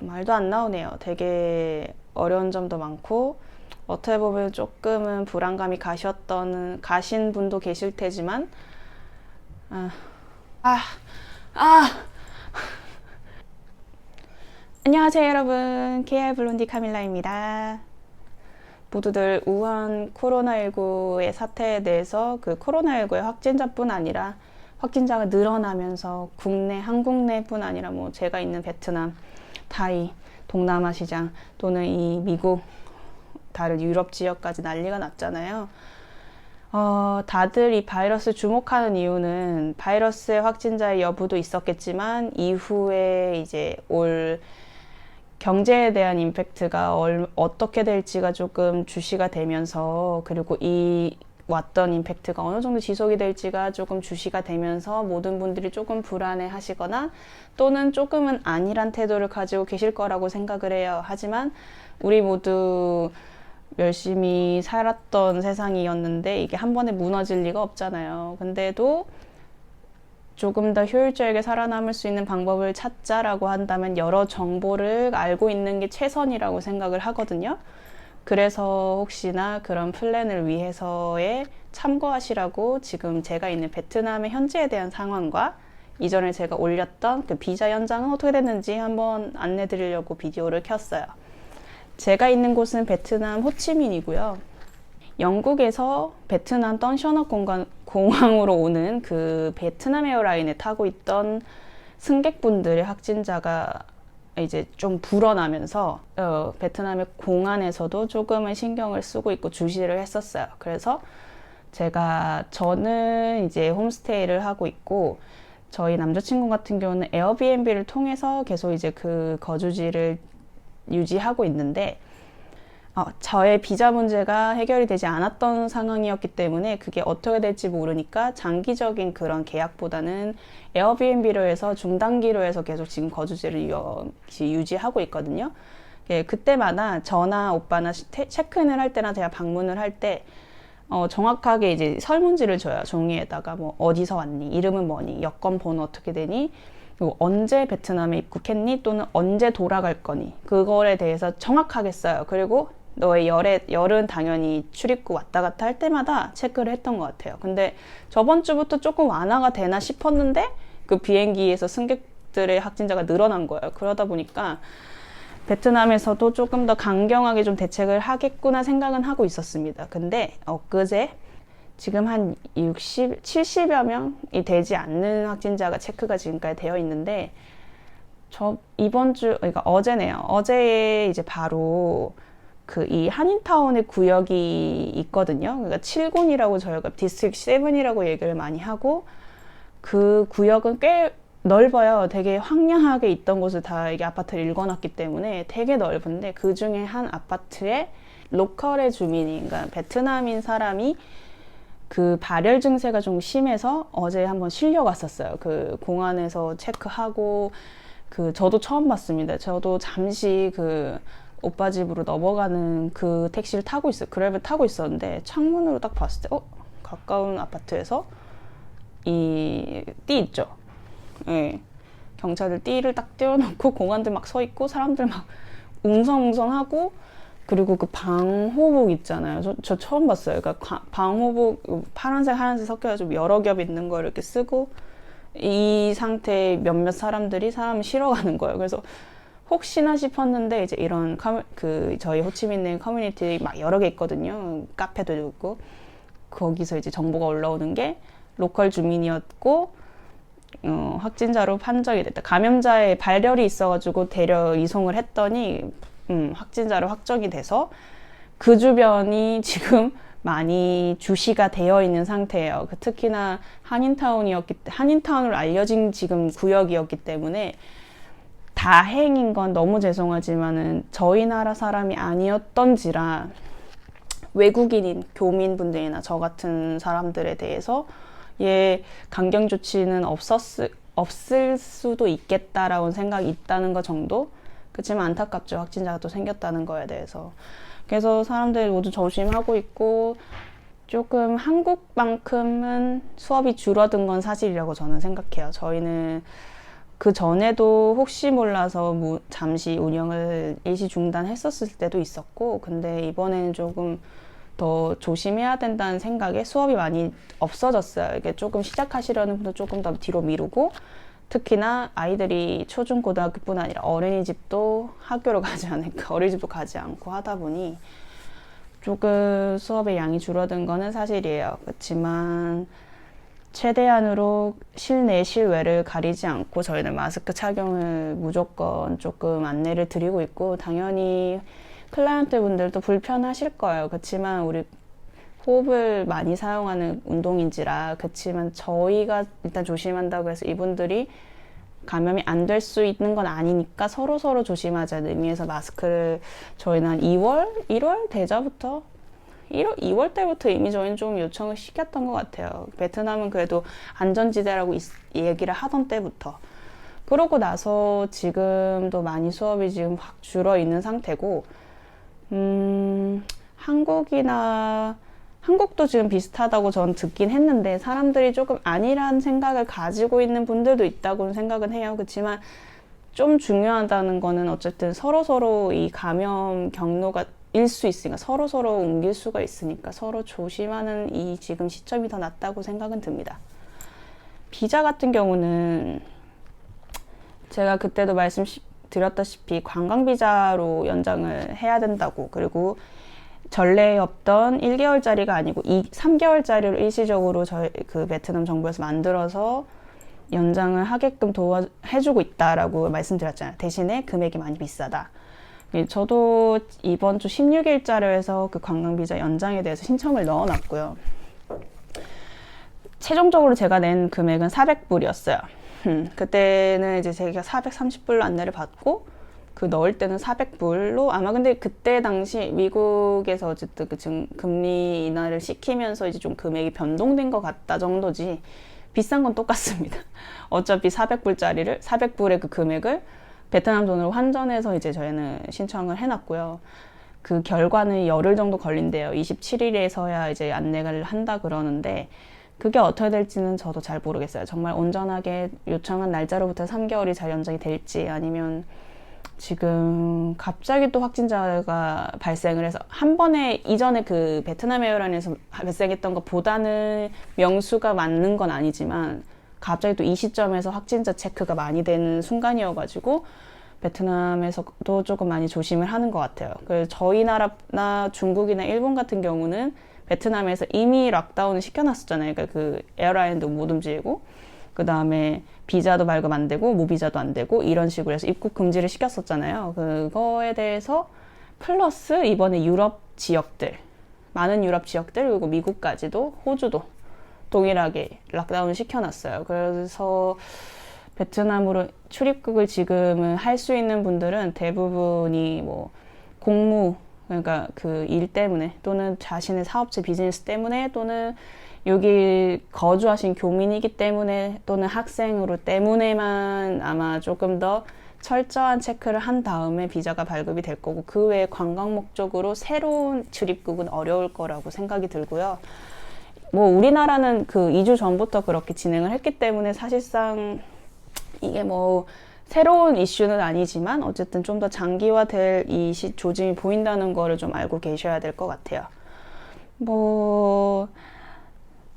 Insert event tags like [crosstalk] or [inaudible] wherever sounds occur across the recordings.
말도 안 나오네요. 되게 어려운 점도 많고 어떻게 보면 조금은 불안감이 가셨던 가신 분도 계실 테지만 아, 아, 아. [laughs] 안녕하세요 여러분 KR 블론디 카밀라입니다. 모두들 우한 코로나19의 사태에 대해서 그 코로나19의 확진자뿐 아니라 확진자가 늘어나면서 국내, 한국 내뿐 아니라 뭐 제가 있는 베트남, 타이, 동남아 시장 또는 이 미국, 다른 유럽 지역까지 난리가 났잖아요. 어, 다들 이 바이러스 주목하는 이유는 바이러스의 확진자의 여부도 있었겠지만 이후에 이제 올 경제에 대한 임팩트가 얼, 어떻게 될지가 조금 주시가 되면서 그리고 이 왔던 임팩트가 어느 정도 지속이 될지가 조금 주시가 되면서 모든 분들이 조금 불안해 하시거나 또는 조금은 아니란 태도를 가지고 계실 거라고 생각을 해요. 하지만 우리 모두 열심히 살았던 세상이었는데 이게 한 번에 무너질 리가 없잖아요. 근데도 조금 더 효율적이게 살아남을 수 있는 방법을 찾자라고 한다면 여러 정보를 알고 있는 게 최선이라고 생각을 하거든요. 그래서 혹시나 그런 플랜을 위해서에 참고하시라고 지금 제가 있는 베트남의 현재에 대한 상황과 이전에 제가 올렸던 그 비자 연장은 어떻게 됐는지 한번 안내 드리려고 비디오를 켰어요. 제가 있는 곳은 베트남 호치민이고요. 영국에서 베트남 던셔너 공항으로 오는 그 베트남 에어라인에 타고 있던 승객분들의 확진자가 이제 좀 불어나면서 어, 베트남의 공안에서도 조금은 신경을 쓰고 있고 주시를 했었어요. 그래서 제가 저는 이제 홈스테이를 하고 있고 저희 남자친구 같은 경우는 에어비앤비를 통해서 계속 이제 그 거주지를 유지하고 있는데 어, 저의 비자 문제가 해결이 되지 않았던 상황이었기 때문에 그게 어떻게 될지 모르니까 장기적인 그런 계약보다는 에어비앤비로 해서 중단기로 해서 계속 지금 거주지를 유지하고 있거든요. 예, 그때마다 저나 오빠나 체크인을 할 때나 제가 방문을 할때 어, 정확하게 이제 설문지를 줘요. 종이에다가 뭐 어디서 왔니? 이름은 뭐니? 여권 번호 어떻게 되니? 그리고 언제 베트남에 입국했니? 또는 언제 돌아갈 거니? 그거에 대해서 정확하게 써요. 그리고 너의 열에, 열은 당연히 출입국 왔다 갔다 할 때마다 체크를 했던 것 같아요. 근데 저번 주부터 조금 완화가 되나 싶었는데 그 비행기에서 승객들의 확진자가 늘어난 거예요. 그러다 보니까 베트남에서도 조금 더 강경하게 좀 대책을 하겠구나 생각은 하고 있었습니다. 근데 엊그제 지금 한 60, 70여 명이 되지 않는 확진자가 체크가 지금까지 되어 있는데 저 이번 주 그러니까 어제네요. 어제 이제 바로 그 이 한인타운의 구역이 있거든요. 그러니까 7군이라고 저희가 디스트릭 7이라고 얘기를 많이 하고 그 구역은 꽤 넓어요. 되게 황량하게 있던 곳을 다 이게 아파트를 읽어놨기 때문에 되게 넓은데 그 중에 한 아파트에 로컬의 주민이, 그러니까 베트남인 사람이 그 발열 증세가 좀 심해서 어제 한번 실려갔었어요. 그 공안에서 체크하고 그 저도 처음 봤습니다. 저도 잠시 그 오빠 집으로 넘어가는 그 택시를 타고 있어요. 그랩을 타고 있었는데 창문으로 딱 봤을 때, 어 가까운 아파트에서 이 띠 있죠. 예. 경찰들 띠를 딱 떼어놓고 공안들 막 서 있고 사람들 막 웅성웅성하고 그리고 그 방호복 있잖아요. 저, 저 처음 봤어요. 그러니까 방호복 파란색 하얀색 섞여가지고 여러 겹 있는 걸 이렇게 쓰고 이 상태에 몇몇 사람들이 사람을 실어가는 거예요. 그래서 혹시나 싶었는데 이제 이런 커뮤, 그 저희 호치민내 커뮤니티 막 여러 개 있거든요. 카페도 있고 거기서 이제 정보가 올라오는 게 로컬 주민이었고 어, 확진자로 판정이 됐다. 감염자의 발열이 있어가지고 데려 이송을 했더니 음, 확진자로 확정이 돼서 그 주변이 [laughs] 지금 많이 주시가 되어 있는 상태예요. 그 특히나 한인타운이었기 한인타운으로 알려진 지금 구역이었기 때문에 다행인 건 너무 죄송하지만은 저희 나라 사람이 아니었던지라 외국인인 교민분들이나 저 같은 사람들에 대해서 예 강경 조치는 없었을 없을 수도 있겠다라고 생각이 있다는 것 정도. 그렇지만 안타깝죠 확진자가 또 생겼다는 거에 대해서. 그래서 사람들 모두 조심하고 있고 조금 한국만큼은 수업이 줄어든 건 사실이라고 저는 생각해요. 저희는 그 전에도 혹시 몰라서 뭐 잠시 운영을 일시 중단했었을 때도 있었고, 근데 이번에는 조금 더 조심해야 된다는 생각에 수업이 많이 없어졌어요. 이게 조금 시작하시려는 분들 조금 더 뒤로 미루고, 특히나 아이들이 초중 고등학교뿐 아니라 어린이집도 학교로 가지 않으니까 [laughs] 어린이집도 가지 않고 하다 보니 조금 수업의 양이 줄어든 거는 사실이에요. 그렇지만 최대한으로 실내 실외를 가리지 않고 저희는 마스크 착용을 무조건 조금 안내를 드리고 있고 당연히 클라이언트 분들도 불편하실 거예요. 그렇지만 우리 호흡을 많이 사용하는 운동인지라 그렇지만 저희가 일단 조심한다고 해서 이분들이 감염이 안 될 수 있는 건 아니니까 서로 서로 조심하자는 의미에서 마스크를 저희는 한 2월, 1월 대자부터 1월, 2월 때부터 이미 저희는 좀 요청을 시켰던 것 같아요. 베트남은 그래도 안전지대라고 있- 얘기를 하던 때부터. 그러고 나서 지금도 많이 수업이 지금 확 줄어 있는 상태고, 음, 한국이나 한국도 지금 비슷하다고 전 듣긴 했는데 사람들이 조금 아니란 생각을 가지고 있는 분들도 있다고 생각은 해요. 그렇지만 좀 중요하다는 거는 어쨌든 서로 서로 이 감염 경로가 일수 있으니까 서로 서로 옮길 수가 있으니까 서로 조심하는 이 지금 시점이 더 낫다고 생각은 듭니다. 비자 같은 경우는 제가 그때도 말씀드렸다시피 관광 비자로 연장을 해야 된다고 그리고 전례 없던 1개월짜리가 아니고 2, 3개월짜리로 일시적으로 저희 그 베트남 정부에서 만들어서 연장을 하게끔 도와 해주고 있다라고 말씀드렸잖아요. 대신에 금액이 많이 비싸다. 예, 저도 이번 주 16일자로 해서 그 관광 비자 연장에 대해서 신청을 넣어놨고요. 최종적으로 제가 낸 금액은 400불이었어요. 음, 그때는 이제 제가 430불로 안내를 받고 그 넣을 때는 400불로 아마 근데 그때 당시 미국에서 어쨌든 그 지금 금리 인하를 시키면서 이제 좀 금액이 변동된 것 같다 정도지 비싼 건 똑같습니다. [laughs] 어차피 400불짜리를 400불의 그 금액을 베트남 돈으로 환전해서 이제 저희는 신청을 해놨고요. 그 결과는 열흘 정도 걸린대요. 27일에서야 이제 안내를 한다 그러는데 그게 어떻게 될지는 저도 잘 모르겠어요. 정말 온전하게 요청한 날짜로부터 3개월이 잘 연장이 될지 아니면 지금 갑자기 또 확진자가 발생을 해서 한 번에 이전에 그 베트남 에어라인에서 발생했던 것보다는 명수가 맞는 건 아니지만 갑자기 또 이 시점에서 확진자 체크가 많이 되는 순간이어가지고 베트남에서도 조금 많이 조심을 하는 것 같아요. 그래서 저희 나라나 중국이나 일본 같은 경우는 베트남에서 이미 락다운을 시켜놨었잖아요. 그러니까 그 에어라인도 못 움직이고 그 다음에 비자도 발급 안 되고 무비자도 안 되고 이런 식으로 해서 입국 금지를 시켰었잖아요. 그거에 대해서 플러스 이번에 유럽 지역들 많은 유럽 지역들 그리고 미국까지도 호주도 동일하게 락다운을 시켜놨어요. 그래서 베트남으로 출입국을 지금은 할 수 있는 분들은 대부분이 뭐 공무 그러니까 그 일 때문에 또는 자신의 사업체 비즈니스 때문에 또는 여기 거주하신 교민이기 때문에 또는 학생으로 때문에만 아마 조금 더 철저한 체크를 한 다음에 비자가 발급이 될 거고 그 외에 관광 목적으로 새로운 출입국은 어려울 거라고 생각이 들고요. 뭐 우리나라는 그 2주 전부터 그렇게 진행을 했기 때문에 사실상 이게 뭐 새로운 이슈는 아니지만 어쨌든 좀 더 장기화될 이 시- 조짐이 보인다는 거를 좀 알고 계셔야 될 것 같아요. 뭐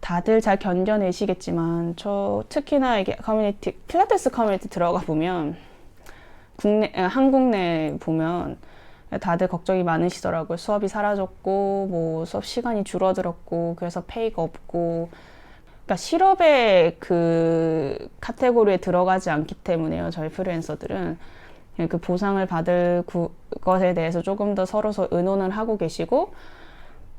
다들 잘 견뎌내시겠지만 저 특히나 이게 커뮤니티 필라테스 커뮤니티 들어가 보면 국내 아, 한국 내 보면 다들 걱정이 많으시더라고요. 수업이 사라졌고 뭐 수업 시간이 줄어들었고 그래서 페이가 없고 그러니까 실업의 그 카테고리에 들어가지 않기 때문에요. 저희 프리랜서들은 그 보상을 받을 구- 것에 대해서 조금 더 서로 서 의논을 하고 계시고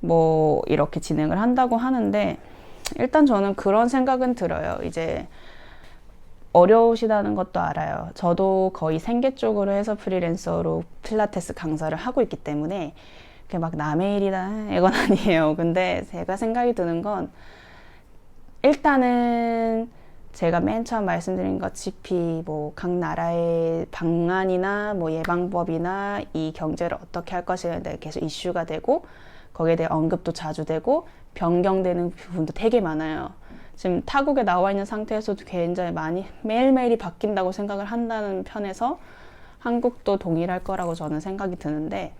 뭐 이렇게 진행을 한다고 하는데 일단 저는 그런 생각은 들어요. 이제 어려우시다는 것도 알아요. 저도 거의 생계 쪽으로 해서 프리랜서로 필라테스 강사를 하고 있기 때문에 그게 막 남의 일이다 이건 [laughs] 아니에요. 근데 제가 생각이 드는 건 일단은 제가 맨 처음 말씀드린 것치피 뭐 각 나라의 방안이나 뭐 예방법이나 이 경제를 어떻게 할 것이냐에 대해 계속 이슈가 되고 거기에 대해 언급도 자주 되고 변경되는 부분도 되게 많아요. 지금 타국에 나와 있는 상태에서도 굉장히 많이 매일매일이 바뀐다고 생각을 한다는 편에서 한국도 동일할 거라고 저는 생각이 드는데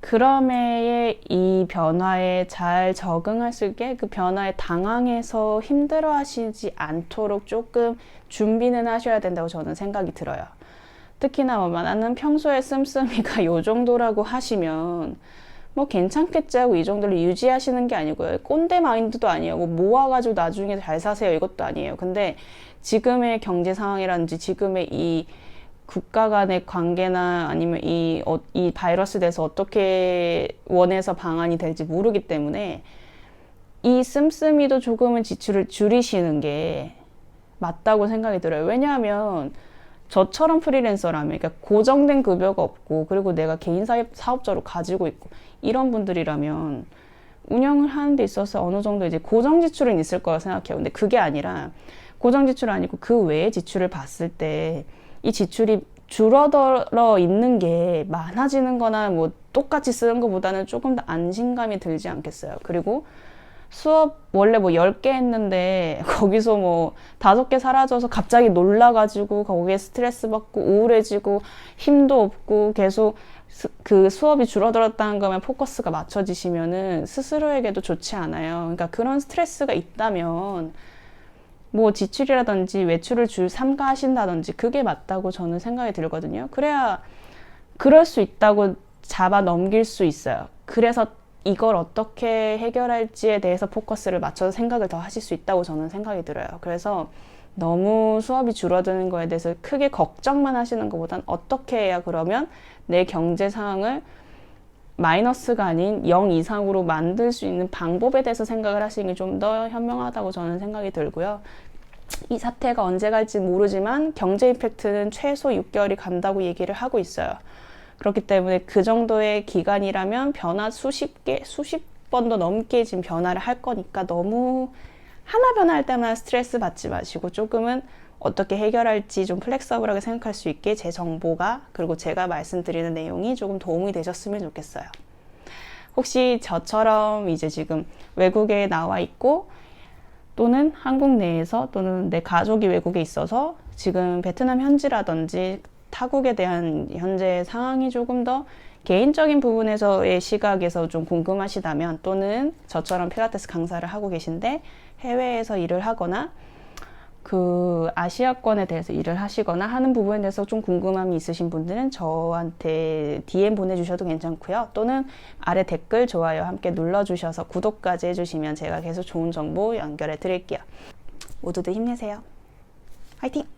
그럼에 이 변화에 잘 적응할 수 있게 그 변화에 당황해서 힘들어 하시지 않도록 조금 준비는 하셔야 된다고 저는 생각이 들어요. 특히나 뭐 나는 평소에 씀씀이가 [laughs] 요 정도라고 하시면 뭐 괜찮겠지 하고 이 정도를 유지하시는 게 아니고요. 꼰대 마인드도 아니에요. 뭐 모아가지고 나중에 잘 사세요 이것도 아니에요. 근데 지금의 경제 상황이라든지 지금의 이 국가 간의 관계나 아니면 이, 어, 이 바이러스에 대해서 어떻게 원해서 방안이 될지 모르기 때문에 이 씀씀이도 조금은 지출을 줄이시는 게 맞다고 생각이 들어요. 왜냐하면 저처럼 프리랜서라면, 그러니까 고정된 급여가 없고, 그리고 내가 개인 사업, 사업자로 가지고 있고, 이런 분들이라면 운영을 하는 데 있어서 어느 정도 이제 고정 지출은 있을 거라 생각해요. 근데 그게 아니라 고정 지출 아니고 그 외의 지출을 봤을 때 이 지출이 줄어들어 있는 게 많아지는 거나 뭐 똑같이 쓰는 것보다는 조금 더 안심감이 들지 않겠어요. 그리고 수업 원래 뭐 10개 했는데 [laughs] 거기서 뭐 다섯 개 사라져서 갑자기 놀라가지고 거기에 스트레스 받고 우울해지고 힘도 없고 계속 수, 그 수업이 줄어들었다는 거면 포커스가 맞춰지시면은 스스로에게도 좋지 않아요. 그러니까 그런 스트레스가 있다면 뭐 지출이라든지 외출을 줄 삼가하신다든지 그게 맞다고 저는 생각이 들거든요. 그래야 그럴 수 있다고 잡아 넘길 수 있어요. 그래서 이걸 어떻게 해결할지에 대해서 포커스를 맞춰서 생각을 더 하실 수 있다고 저는 생각이 들어요. 그래서 너무 수업이 줄어드는 거에 대해서 크게 걱정만 하시는 것보단 어떻게 해야 그러면 내 경제 상황을 마이너스가 아닌 0 이상으로 만들 수 있는 방법에 대해서 생각을 하시는 게 좀 더 현명하다고 저는 생각이 들고요. 이 사태가 언제 갈지 모르지만 경제 임팩트는 최소 6개월이 간다고 얘기를 하고 있어요. 그렇기 때문에 그 정도의 기간이라면 변화 수십 개, 수십 번도 넘게 지금 변화를 할 거니까 너무 하나 변화할 때만 스트레스 받지 마시고 조금은 어떻게 해결할지 좀 플렉서블하게 생각할 수 있게 제 정보가 그리고 제가 말씀드리는 내용이 조금 도움이 되셨으면 좋겠어요. 혹시 저처럼 이제 지금 외국에 나와 있고 또는 한국 내에서 또는 내 가족이 외국에 있어서 지금 베트남 현지라든지 타국에 대한 현재 상황이 조금 더 개인적인 부분에서의 시각에서 좀 궁금하시다면 또는 저처럼 필라테스 강사를 하고 계신데 해외에서 일을 하거나 그 아시아권에 대해서 일을 하시거나 하는 부분에 대해서 좀 궁금함이 있으신 분들은 저한테 DM 보내주셔도 괜찮고요. 또는 아래 댓글, 좋아요 함께 눌러주셔서 구독까지 해주시면 제가 계속 좋은 정보 연결해 드릴게요. 모두들 힘내세요. 화이팅!